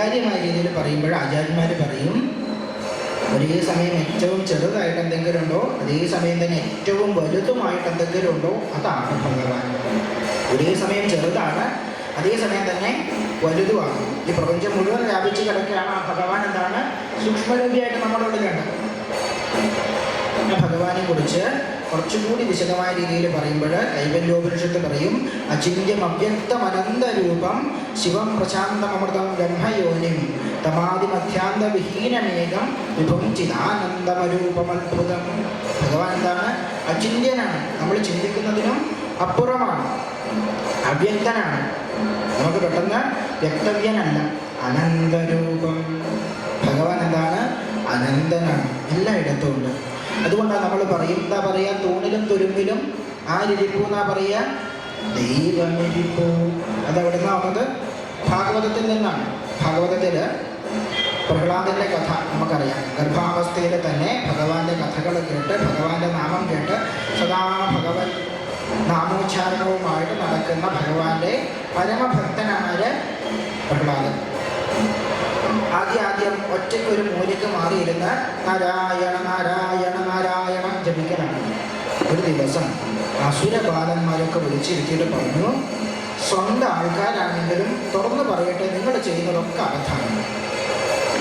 സ്വീകാര്യമായ രീതിയിൽ പറയുമ്പോൾ ആചാര്യന്മാർ പറയും ഒരേ സമയം ഏറ്റവും ചെറുതായിട്ട് എന്തെങ്കിലും ഉണ്ടോ? അതേ സമയം തന്നെ ഏറ്റവും വലുതുമായിട്ട് എന്തെങ്കിലും ഉണ്ടോ? അതാണ് ഭഗവാൻ. ഒരേ സമയം ചെറുതാണ് അതേ സമയം തന്നെ വലുതുമാണ്. ഈ പ്രപഞ്ചം മുഴുവൻ വ്യാപിച്ച് കിടക്കുകയാണ് ആ ഭഗവാൻ എന്താണ്? സൂക്ഷ്മരൂപിയായിട്ട് നമ്മുടെ ഉള്ളിലുണ്ട് ഭഗവാനെ കുറിച്ച് കുറച്ചുകൂടി വിശദമായ രീതിയിൽ പറയുമ്പോൾ കൈവല്യോപനിഷത്ത് പറയും അചിന്യം അവ്യക്തം അനന്ത രൂപം ശിവം പ്രശാന്തമൃതം ബ്രഹ്മയോനിം തമാതിമധ്യാന്ത വിഹീനമേകം വിഭം ചിദാനന്ദമരൂപമത്ഭുതം ഭഗവാൻ എന്താണ്? അചിന്യനാണ് നമ്മൾ ചിന്തിക്കുന്നതിനും അപ്പുറമാണ്. അവ്യക്തനാണ്. നമുക്ക് പെട്ടെന്ന് വ്യക്തവ്യനല്ല. അനന്തരൂപം. ഭഗവാൻ എന്താണ്? അനന്തനാണ്. എല്ലായിടത്തും ഉണ്ട്. അതുകൊണ്ടാണ് നമ്മൾ പറയും എന്താ പറയുക തൂണിലും തുരുമ്പിലും ആരിപ്പൂ എന്നാ പറയുക ദൈവമിരിപ്പൂ. അതെവിടെ നിന്നാണ് വന്നത്? ഭാഗവതത്തിൽ നിന്നാണ്. ഭാഗവതത്തിൽ പ്രഹ്ലാദന്റെ കഥ നമുക്കറിയാം. ഗർഭാവസ്ഥയിൽ തന്നെ ഭഗവാന്റെ കഥകൾ കേട്ട് ഭഗവാന്റെ നാമം കേട്ട് സദാ ഭഗവൻ നാമോച്ചാരണവുമായിട്ട് നടക്കുന്ന ഭഗവാന്റെ പരമഭക്തനായ പ്രഹ്ലാദൻ. ആദ്യം ആദ്യം ഒറ്റയ്ക്ക് ഒരു മൂലയ്ക്ക് മാറിയിരുന്ന് നാരായണ നാരായണ നാരായണം ജപിക്കലാണ്. ഒരു ദിവസം അസുരബാലന്മാരൊക്കെ വിളിച്ചിരുത്തിയിട്ട് പറഞ്ഞു സ്വന്തം ആൾക്കാരാണെങ്കിലും തുറന്നു പറയട്ടെ നിങ്ങൾ ചെയ്യുന്നതൊക്കെ അബദ്ധമാണ്.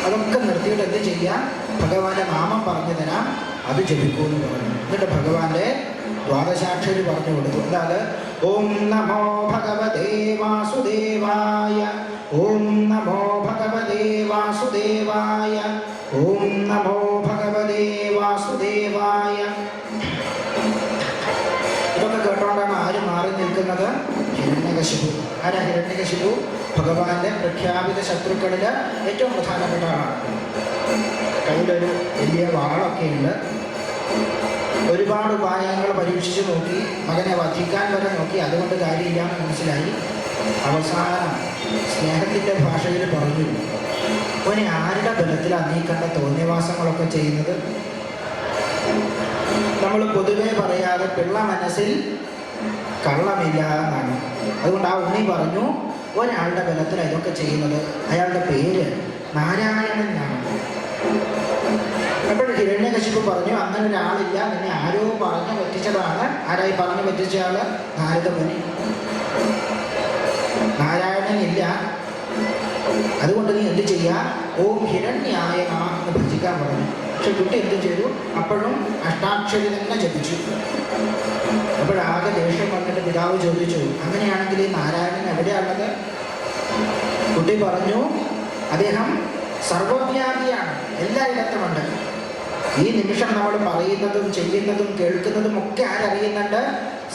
അതൊക്കെ നിർത്തിയിട്ട് എന്ത് ചെയ്യാം? ഭഗവാന്റെ നാമം പറഞ്ഞു തരാം അത് ജപിക്കൂ എന്ന് പറഞ്ഞു. എന്നിട്ട് ഭഗവാന്റെ ദ്വാദശാക്ഷരി പറഞ്ഞു കൊടുത്തു. എന്താണ്? ഓം നമോ ഭഗവതേ വാസുദേവായ ഓം നമോ ഭഗവതേ വാസുദേവായ ഓം നമോ ഭഗവതേ വാസുദേവായ. ഇതൊക്കെ കേട്ടോണ്ടാണ് ആര് മാറി നിൽക്കുന്നത്. ഹിരണ്യകശിപു. ആരാ ഹിരണ്യകശിപു? ഭഗവാന്റെ പ്രഖ്യാപിത ശത്രുക്കളിൽ ഏറ്റവും പ്രധാനപ്പെട്ട ആളാണ് കയ്യിലൊരു വലിയ വാളൊക്കെ ഉണ്ട് ഒരുപാട് ഉപായങ്ങൾ പരീക്ഷിച്ച് നോക്കി മകനെ വധിക്കാൻ വരെ നോക്കി. അതുകൊണ്ട് കാര്യമില്ല എന്ന് മനസ്സിലായി. അവസാനം സ്നേഹത്തിന്റെ ഭാഷയിൽ പറഞ്ഞു. ഓനെ ആരുടെ ബലത്തിലാണ് നീ കണ്ട തോന്നിയവാസങ്ങളൊക്കെ ചെയ്യുന്നത്? നമ്മൾ പൊതുവെ പറയാതെ പിള്ള മനസ്സിൽ കള്ളമില്ല എന്നാണ്. അതുകൊണ്ട് ആ ഉണ്ണി പറഞ്ഞു ഒരാളുടെ ബലത്തിൽ ഇതൊക്കെ ചെയ്യുന്നത്? അയാളുടെ പേര് നാരായണൻ എന്നാണ്. അപ്പോൾ ഹിരണ്യകശിപ്പ് പറഞ്ഞു അങ്ങനെ ഒരാളില്ല. നിന്നെ ആരോ പറഞ്ഞു പറ്റിച്ചതാണ്. ആരായി പറഞ്ഞു പറ്റിച്ചയാൾ നാരദമുനി ഇല്ല. അതുകൊണ്ട് നീ എന്ത് ചെയ്യുക ഓം ഹിരണ്യായ എന്ന് ഭജിക്കാൻ പറഞ്ഞു പക്ഷെ കുട്ടി എന്ത് ചെയ്തു? അപ്പോഴും അഷ്ടാക്ഷരി തന്നെ ജപിച്ചു. അപ്പോഴാകെ ദേഷ്യം വന്നിട്ട് പിതാവ് ചോദിച്ചു അങ്ങനെയാണെങ്കിൽ ഈ നാരായണൻ എവിടെയാണുള്ളത്? കുട്ടി പറഞ്ഞു അദ്ദേഹം സർവവ്യാപിയാണ് എല്ലായിടത്തുമുണ്ട് ഈ നിമിഷം നമ്മൾ പറയുന്നതും ചെയ്യുന്നതും കേൾക്കുന്നതും ഒക്കെ ആരറിയുന്നുണ്ട്?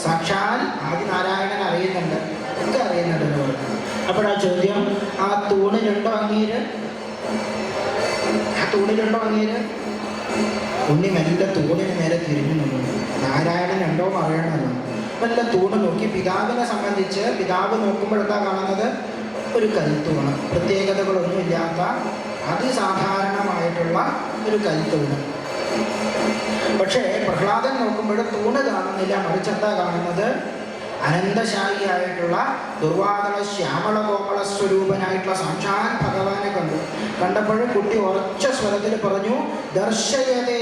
സാക്ഷാൽ ആദിനാരായണൻ അറിയുന്നുണ്ട്. അപ്പോഴാ ചോദ്യം ആ തൂണിലുണ്ടോ അങ്ങീര്? ആ തൂണിലുണ്ടോ അങ്ങീര്? ഉണ്ണി മെല്ലെ തൂണിന് നേരെ തിരിഞ്ഞു നിന്നു. നാരായണൻ ഉണ്ടോ അറിയണമല്ലോ മെല്ലെ തൂണ് നോക്കി. പിതാവിനെ സംബന്ധിച്ച് പിതാവ് നോക്കുമ്പോഴെന്താ കാണുന്നത്? ഒരു കൽത്തൂണ്. പ്രത്യേകതകളൊന്നുമില്ലാത്ത അതിസാധാരണമായിട്ടുള്ള ഒരു കൽത്തൂണ്. പക്ഷേ പ്രഹ്ലാദൻ നോക്കുമ്പോൾ തൂണ് കാണുന്നില്ല. മറിച്ചെന്താ കാണുന്നത്? അനന്തശായിയായിട്ടുള്ള ദുർവാതള ശ്യാമള കോമള സ്വരൂപനായിട്ടുള്ള സാക്ഷാൻ ഭഗവാനെ കണ്ടു. കണ്ടപ്പോഴും കുട്ടി ഉറച്ച സ്വരത്തിൽ പറഞ്ഞു ദർശയതേ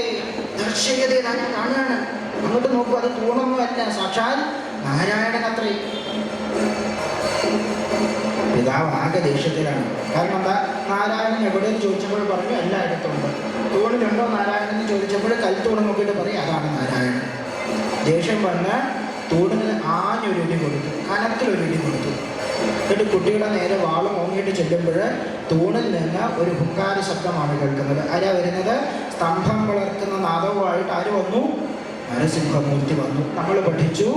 ദർശയതേ ഞാൻ കാണുകയാണ്. അങ്ങോട്ട് നോക്കൂ അത് തൂണൊന്നുമല്ല സാക്ഷാൽ നാരായണൻ അത്രയും പിതാവ് ആകെ ദേഷ്യത്തിലാണ്. കാരണം എന്താ? നാരായണൻ എവിടെയെന്ന് ചോദിച്ചപ്പോൾ പറഞ്ഞു എല്ലായിടത്തുണ്ട് തൂണിലുണ്ടോ നാരായണൻ? എന്ന് ചോദിച്ചപ്പോൾ കൽത്തൂണ് നോക്കിയിട്ട് പറയും അതാണ് നാരായണൻ. ദേഷ്യം വന്ന് തൂണിന് ആഞ്ഞൊരു ഇടി കൊടുത്തു കനത്തിലൊരു ഇടി കൊടുത്തു. എന്നിട്ട് കുട്ടിയുടെ നേരെ വാളും ഓങ്ങിയിട്ട് ചെല്ലുമ്പോൾ തൂണിൽ നിന്ന് ഒരു ഹുങ്കാര ശബ്ദമാണ് കേൾക്കുന്നത്. ആരാ വരുന്നത്? സ്തംഭം വളർത്തുന്ന നാദവുമായിട്ട് ആര് വന്നു? നരസിംഹമൂർത്തി വന്നു. നമ്മൾ പഠിച്ചു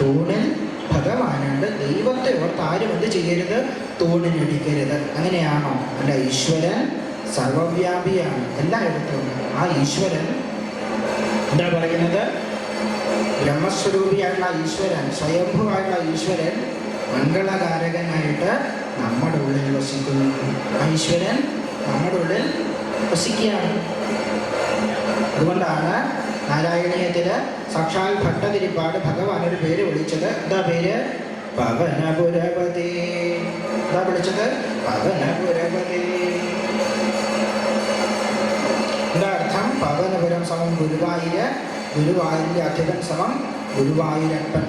തൂണിൽ ഭഗവാനുണ്ട് ദൈവത്തെ ഓർത്ത് ആരും എന്ത് ചെയ്യരുത്? തൂണിനിടിക്കരുത് അങ്ങനെയാണോ? അല്ല ഈശ്വരൻ സർവവ്യാപിയാണ്. എല്ലായിടത്തും ആ ഈശ്വരൻ എന്താ പറയുന്നത്? ബ്രഹ്മസ്വരൂപിയായിട്ടുള്ള ഈശ്വരൻ സ്വയംഭുവായിട്ടുള്ള ഈശ്വരൻ മംഗളകാരകനായിട്ട് നമ്മുടെ ഉള്ളിൽ വസിക്കുന്നു. ഈശ്വരൻ നമ്മുടെ ഉള്ളിൽ വസിക്കുകയാണ്. അതുകൊണ്ടാണ് നാരായണീയത്തിൽ സാക്ഷാൽ ഭട്ടതിരിപ്പാട് ഭഗവാൻ ഒരു പേര് വിളിച്ചത്. എന്താ പേര്? പവനപുരപതി. എന്താ വിളിച്ചത്? പവനപുരപതി. എന്താ അർത്ഥം? പവനപുരം സമം ഗുരുവായൂര് ഗുരുവായൂരിന്റെ അധികൻ സമം ഗുരുവായൂരപ്പൻ.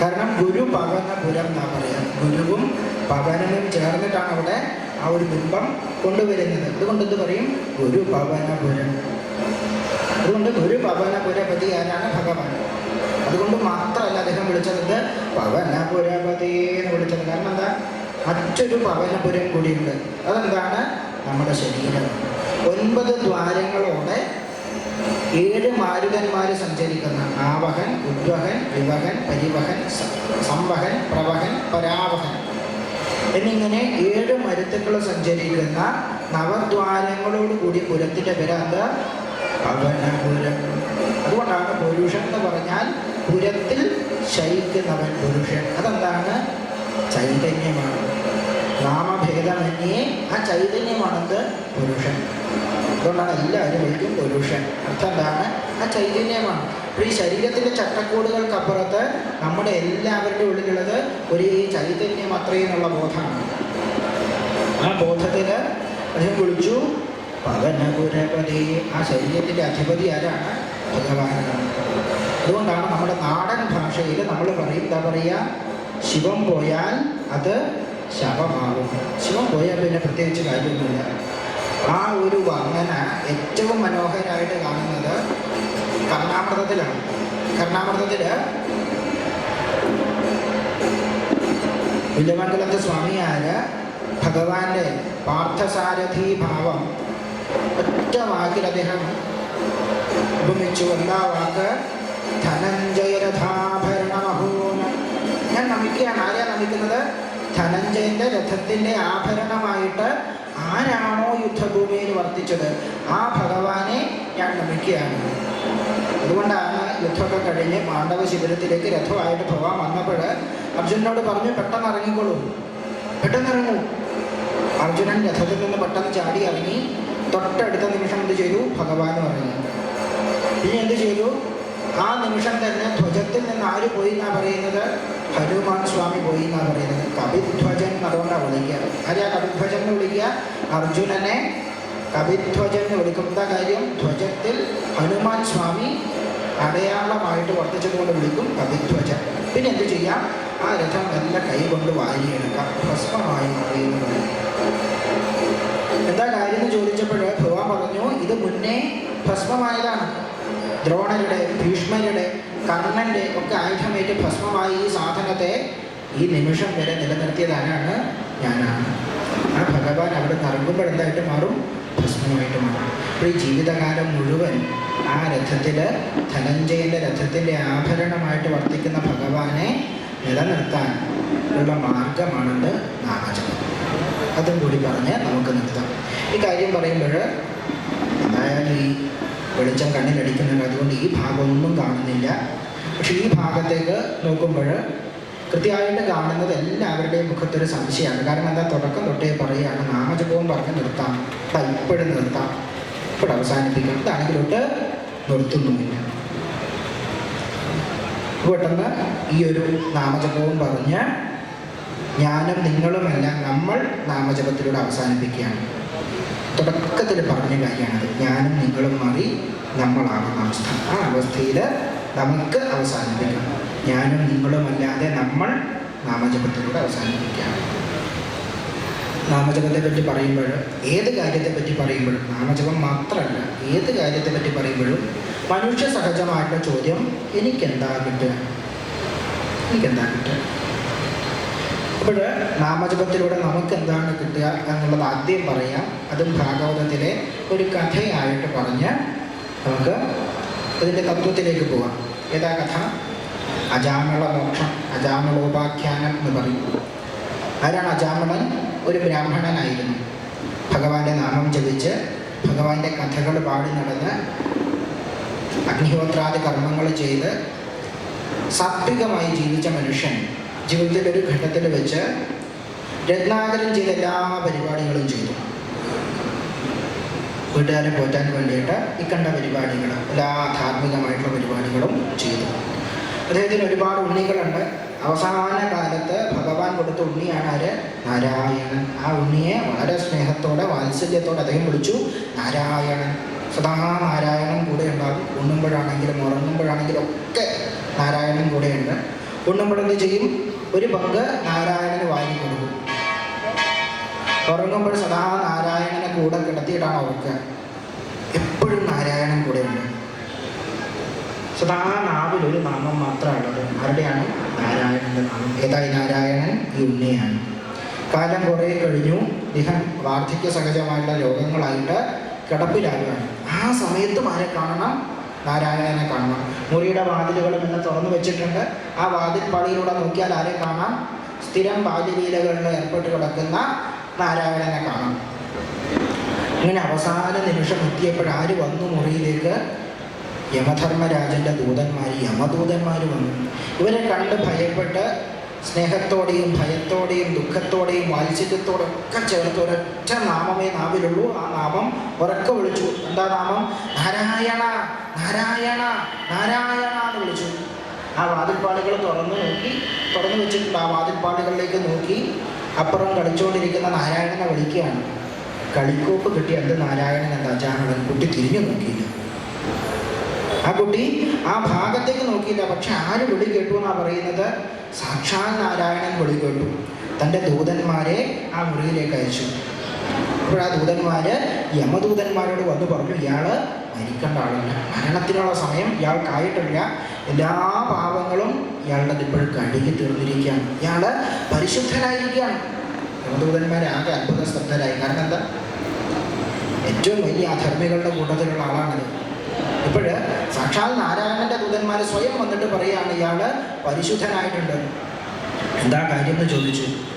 കാരണം ഗുരു പവനപുരം എന്നാ പറയാം. ഗുരുവും പവനനും ചേർന്നിട്ടാണ് അവിടെ ആ ഒരു ബിംബം കൊണ്ടുവരുന്നത്. അതുകൊണ്ട് എന്ത് പറയും? ഗുരു പവനപുരം അതുകൊണ്ട് ഗുരു പവനപുരപതി ആരാണ്? ഭഗവാൻ. അതുകൊണ്ട് മാത്രമല്ല അദ്ദേഹം വിളിച്ചത് പവനപുരപതി എന്ന് വിളിച്ചത്. കാരണം എന്താ? മറ്റൊരു പവനപുരം കൂടിയുണ്ട്. അതെന്താണ്? നമ്മുടെ ശരീരം. ഒൻപത് ദ്വാരങ്ങളോടെ ഏഴ് മാരുതന്മാർ സഞ്ചരിക്കുന്ന? ആവഹൻ ഉദ്വഹൻ വിവഹൻ പരിവഹൻ സംവഹൻ പ്രവഹൻ പരാവഹൻ. എന്നിങ്ങനെ ഏഴ് മരുത്തുക്കൾ സഞ്ചരിക്കുന്ന നവദ്വാരങ്ങളോട് കൂടി പുരത്തിന്റെ പേരാത് പവനപുരം അതുകൊണ്ടാണ് പുരുഷൻ എന്ന് പറഞ്ഞാൽ പുരത്തിൽ ശയിക്കുന്നവൻ പുരുഷൻ. അതെന്താണ്? ചൈതന്യമാണ്. നാമഭേദമന്യേ ആ ചൈതന്യമാണെന്ത്? പുരുഷൻ അതുകൊണ്ടാണ് എല്ലാവരും വിളിക്കും പുരുഷൻ അർത്ഥം എന്താണ്? ആ ചൈതന്യമാണ്. അപ്പോൾ ഈ ശരീരത്തിന്റെ ചട്ടക്കൂടുകൾക്കപ്പുറത്ത് നമ്മുടെ എല്ലാവരുടെ ഉള്ളിലുള്ളത് ഒരു ഈ ചൈതന്യം അത്രയെന്നുള്ള ബോധമാണ്. ആ ബോധത്തിൽ അദ്ദേഹം വിളിച്ചു പവനപുരപതി ആ ശരീരത്തിന്റെ അധിപതി ആരാണ്? ഭഗവാനാണ്. അതുകൊണ്ടാണ് നമ്മുടെ നാടൻ ഭാഷയിൽ നമ്മൾ പറയും എന്താ പറയുക? ശിവം പോയാൽ അത് ശവമാകും ശിവം പോയാൽ പിന്നെ പ്രത്യേകിച്ച് കാര്യമൊന്നുമില്ല. ആ ഒരു വർണന ഏറ്റവും മനോഹരമായിട്ട് കാണുന്നത് കർണാമൃതത്തിലാണ്. കർണാമൃതത്തിൽ വില്യമംഗലത്തെ സ്വാമിയായ ഭഗവാന്റെ പാർത്ഥസാരഥി ഭാവം ഒറ്റ വാക്കിൽ അദ്ദേഹം ഉപമിച്ചു. എന്താ വാക്ക്? ധനഞ്ജയരഥാഭരണമഹോന. ഞാൻ നമിക്കുകയാണ്. ആരെയാണ് നമിക്കുന്നത്? ധനഞ്ജയന്റെ രഥത്തിന്റെ ആഭരണമായിട്ട് ആരാണോ യുദ്ധഭൂമിയിൽ വർത്തിച്ചത്? ആ ഭഗവാനെ ഞാൻ നമിക്കുകയാണ്. അതുകൊണ്ടാണ് യുദ്ധമൊക്കെ കഴിഞ്ഞ് പാണ്ഡവ ശിബിരത്തിലേക്ക് രഥമായിട്ട് ഭഗവാൻ വന്നപ്പോൾ അർജുനോട് പറഞ്ഞു പെട്ടെന്ന് ഇറങ്ങിക്കോളൂ. പെട്ടെന്ന് ഇറങ്ങൂ. അർജുനൻ രഥത്തിൽ നിന്ന് പെട്ടെന്ന് ചാടി ഇറങ്ങി തൊട്ടടുത്ത നിമിഷം എന്ത് ചെയ്തു? ഭഗവാൻ ഇറങ്ങി ഇനി എന്ത് ചെയ്തു? ആ നിമിഷം തന്നെ ധ്വജത്തിൽ നിന്ന് ആര് പോയി എന്നാ പറയുന്നത്? ഹനുമാൻ സ്വാമി പോയി എന്നാണ് പറയുന്നത്. കപിധ്വജൻ അതുകൊണ്ടാണ് വിളിക്കുക. ആരെയാ കപിധ്വജൻ എന്ന് വിളിക്കുക? അർജുനനെ കപിധ്വജൻ എന്ന് വിളിക്കുന്ന കാര്യം? ധ്വജത്തിൽ ഹനുമാൻ സ്വാമി അടയാളമായിട്ട് വർദ്ധിച്ചതുകൊണ്ട് വിളിക്കും കപിധ്വജൻ. പിന്നെ എന്ത് ചെയ്യാം? ആ രഥം നല്ല കൈ കൊണ്ട് വാരിയെടുക്കാം. ഭസ്മമായി മാറിയെന്ന് പറയും. എന്താ കാര്യം എന്ന് ചോദിച്ചപ്പോൾ ഭഗവാൻ പറഞ്ഞു ഇത് മുന്നേ ഭസ്മമായതാണ്. ദ്രോണരുടെ ഭീഷ്മരുടെ കർണന്റെ ഒക്കെ ആയുധമേറ്റ് ഭസ്മമായി ഈ സാധനത്തെ ഈ നിമിഷം വരെ നിലനിർത്തിയത് ആരാണ് ഞാനാണ്. ആ ഭഗവാൻ അവിടെ നിറങ്ങുമ്പോൾ എന്തായിട്ട് മാറും? ഭസ്മമായിട്ട് മാറും. അപ്പോൾ ഈ ജീവിതകാലം മുഴുവൻ ആ രഥത്തിൽ ധനഞ്ജയന്റെ രഥത്തിന്റെ ആഭരണമായിട്ട് വർത്തിക്കുന്ന ഭഗവാനെ നിലനിർത്താൻ ഉള്ള മാർഗമാണെന്ന് നാമജപം. അതും കൂടി പറഞ്ഞ് നമുക്ക് നിർത്താം. ഈ കാര്യം പറയുമ്പോൾ എന്തായാലും ഈ വെളിച്ചം കണ്ണിലടിക്കുന്നുണ്ട് അതുകൊണ്ട് ഈ ഭാഗമൊന്നും കാണുന്നില്ല. പക്ഷെ ഈ ഭാഗത്തേക്ക് നോക്കുമ്പോൾ കൃത്യമായിട്ട് കാണുന്നത് എല്ലാവരുടെയും മുഖത്തൊരു സംശയമാണ്. കാരണം എന്താ? തുടക്കം തൊട്ടേ പറയുകയാണ് നാമജപവും പറഞ്ഞ് നിർത്താം ഇപ്പോഴും നിർത്താം. ഇപ്പോഴും അവസാനിപ്പിക്കാം. ഇതാണെങ്കിലോട്ട് നിർത്തുന്നുമില്ല. പെട്ടെന്ന് ഈ ഒരു നാമജപവും പറഞ്ഞ് ഞാനും നിങ്ങളുമെല്ലാം നമ്മൾ നാമജപത്തിലൂടെ അവസാനിപ്പിക്കുകയാണ്. തുടക്കത്തിൽ പറഞ്ഞ കാര്യമാണത് ഞാനും നിങ്ങളും മാറി നമ്മളാകുന്ന അവസ്ഥ. ആ അവസ്ഥയിൽ നമുക്ക് അവസാനിപ്പിക്കണം ഞാനും നിങ്ങളും അല്ലാതെ നമ്മൾ നാമജപത്തിലൂടെ അവസാനിപ്പിക്കുകയാണ് നാമജപത്തെ പറ്റി പറയുമ്പോൾ ഏത് കാര്യത്തെ പറ്റി പറയുമ്പോഴും നാമജപം മാത്രമല്ല ഏത് കാര്യത്തെ പറ്റി പറയുമ്പോഴും മനുഷ്യ സഹജമായിട്ടുള്ള ചോദ്യം എനിക്കെന്താ കിട്ടുക? എനിക്കെന്താ കിട്ടുക? അപ്പോൾ നാമജപത്തിലൂടെ നമുക്ക് എന്താണ് കിട്ടുക എന്നുള്ളത് ആദ്യം പറയാം. അതും ഭാഗവതത്തിലെ ഒരു കഥയായിട്ട് പറഞ്ഞ് നമുക്ക് അതിന്റെ തത്വത്തിലേക്ക് പോവാം ഏതാ കഥ? അജാമള മോക്ഷം അജാമളോപാഖ്യാനം എന്ന് പറയും. ആരാണ് അജാമളൻ? ഒരു ബ്രാഹ്മണനായിരുന്നു. ഭഗവാന്റെ നാമം ജപിച്ച് ഭഗവാന്റെ കഥകൾ പാടി നടന്ന് അഗ്നിഹോത്രാദി കർമ്മങ്ങൾ ചെയ്ത് സാത്വികമായി ജീവിച്ച മനുഷ്യൻ. ജീവിതത്തിന്റെ ഒരു ഘട്ടത്തിൽ വെച്ച് രത്നാകരൻ ചെയ്ത എല്ലാ പരിപാടികളും ചെയ്തു. വീട്ടുകാരെ പോറ്റാൻ വേണ്ടിയിട്ട് ഇക്കണ്ട പരിപാടികൾ എല്ലാ ധാർമ്മികമായിട്ടുള്ള പരിപാടികളും ചെയ്തു. അദ്ദേഹത്തിന് ഒരുപാട് ഉണ്ണികളുണ്ട്. അവസാന കാലത്ത് ഭഗവാൻ കൊടുത്ത ഉണ്ണിയാണ് ആര്? നാരായണൻ. ആ ഉണ്ണിയെ വളരെ സ്നേഹത്തോടെ വാത്സല്യത്തോടെ അദ്ദേഹം വിളിച്ചു നാരായണൻ. സദാ നാരായണൻ കൂടെ ഉണ്ടാകും. ഉണ്ണുമ്പോഴാണെങ്കിലും ഉറങ്ങുമ്പോഴാണെങ്കിലും ഒക്കെ നാരായണൻ കൂടെയുണ്ട്. ഉണ്ണുമ്പോഴെന്ത് ചെയ്യും? ഒരു പങ്ക് നാരായണന് വാങ്ങി കൊടുക്കും. ഉറങ്ങുമ്പോൾ സദാ നാരായണനെ കൂടെ കിടത്തിയിട്ടാണ് ഉറക്കുക. എപ്പോഴും നാരായണൻ കൂടെയുണ്ട്. സദാ നാവിൽ ഒരു നാമം മാത്രമാണ് ആരുടെയാണ്? നാരായണന്റെ നാമം. ഏതായി നാരായണൻ? ഈ ഉണ്ണിയാണ്. കാലം കുറേ കഴിഞ്ഞു. ഇദ്ദേഹം വാർദ്ധക്യ സഹജമായുള്ള രോഗങ്ങളായിട്ട് കിടപ്പിലാകുകയാണ്. ആ സമയത്തും ആരെ കാണണം? നാരായണനെ കാണണം. മുറിയുടെ വാതിലുകളും എല്ലാം തുറന്നു വെച്ചിട്ടുണ്ട്. ആ വാതിൽ പടിയിലൂടെ നോക്കിയാൽ ആരെ കാണാം? സ്ഥിരം ബാല്യലീലകളിൽ ഏർപ്പെട്ട് കിടക്കുന്ന നാരായണനെ കാണാം. ഇങ്ങനെ അവസാന നിമിഷം എത്തിയപ്പോൾ ആര് വന്നു മുറിയിലേക്ക്? യമധർമ്മരാജന്റെ ദൂതന്മാർ യമദൂതന്മാർ വന്നു. ഇവരെ കണ്ട് ഭയപ്പെട്ട് സ്നേഹത്തോടെയും ഭയത്തോടെയും ദുഃഖത്തോടെയും വാത്സല്യത്തോടെ ഒക്കെ ചേർത്ത് ഒരൊറ്റ നാമമേ നാവിലുള്ളൂ. ആ നാമം ഉറക്കെ വിളിച്ചു. എന്താ നാമം? നാരായണ. നാരായണ നാരായണ എന്ന് വിളിച്ചു. ആ വാതിൽപ്പാടുകൾ തുറന്നു നോക്കി തുറന്നു വെച്ചിട്ട് ആ വാതിൽപ്പാടുകളിലേക്ക് നോക്കി അപ്പുറം കളിച്ചുകൊണ്ടിരിക്കുന്ന നാരായണനെ വിളിക്കുകയാണ്. കളിക്കോപ്പ് കിട്ടിയ എന്ത് നാരായണൻ എന്താ ചാണകൻ കുട്ടി തിരിഞ്ഞു നോക്കിയില്ല. ആ കുട്ടി ആ ഭാഗത്തേക്ക് നോക്കിയില്ല. പക്ഷെ ആര് വിളി കേട്ടു എന്നാ പറയുന്നത്? സാക്ഷാൽ നാരായണൻ വിളി കേട്ടു. തന്റെ ദൂതന്മാരെ ആ മുറിയിലേക്ക് അയച്ചു. അപ്പോൾ ആ ദൂതന്മാര് യമദൂതന്മാരോട് വന്നു പറഞ്ഞു ഇയാൾ മരിക്കേണ്ട ആളില്ല. മരണത്തിനുള്ള സമയം ഇയാൾക്കായിട്ടില്ല. എല്ലാ പാപങ്ങളും ഇയാളുടെ ഇപ്പോൾ കഴുകി തീർന്നിരിക്കുകയാണ്. ഇയാൾ പരിശുദ്ധനായിരിക്കുകയാണ് യമദൂതന്മാരെ ആകെ അത്ഭുത സ്തബ്ധരായി കാരണം എന്താ? ഏറ്റവും വലിയ അധർമ്മികളുടെ കൂട്ടത്തിലുള്ള ആളാണിത്. ഇപ്പോൾ സാക്ഷാൽ നാരായണന്റെ ദൂതന്മാർ സ്വയം വന്നിട്ട് പറയുകയാണ് ഇയാൾ പരിശുദ്ധനായിട്ടുണ്ട്. എന്താ കാര്യം എന്ന് ചോദിച്ചു.